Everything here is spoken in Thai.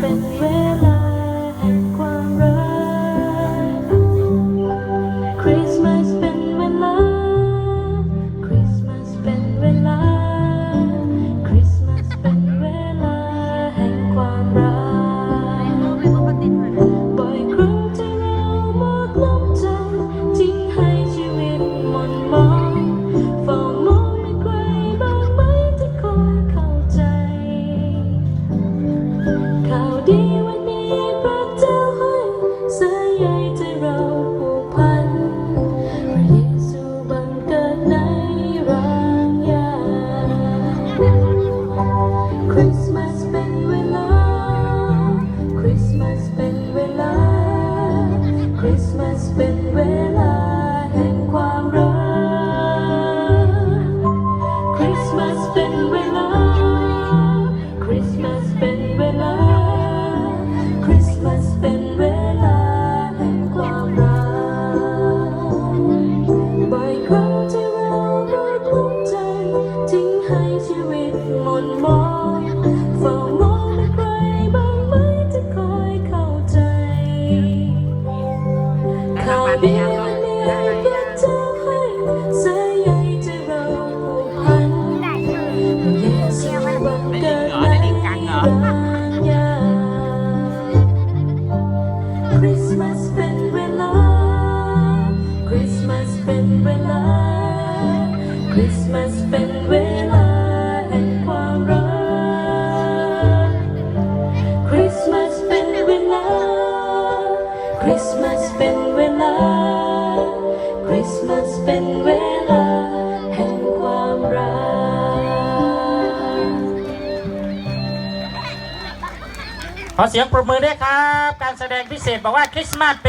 เป็น ตหม่นมองเฝ้ามองใครบ้างไหมที่คอยเข้าใจข่าวดีวันนี้พระเจ้าให้สายใยที่เราผูกพันเยซูบังเกิดในรางยาคริสต์มาสเป็นเวลาคริสต์มาสเป็นเวลาคริสต์มาสเป็นเวลา คริสต์มาสเป็นเวลา คริสต์มาสเป็นเวลา แห่งความรัก ขอเสียงปรบมือด้วยครับ การแสดงพิเศษบอกว่าคริสต์มาสเป็น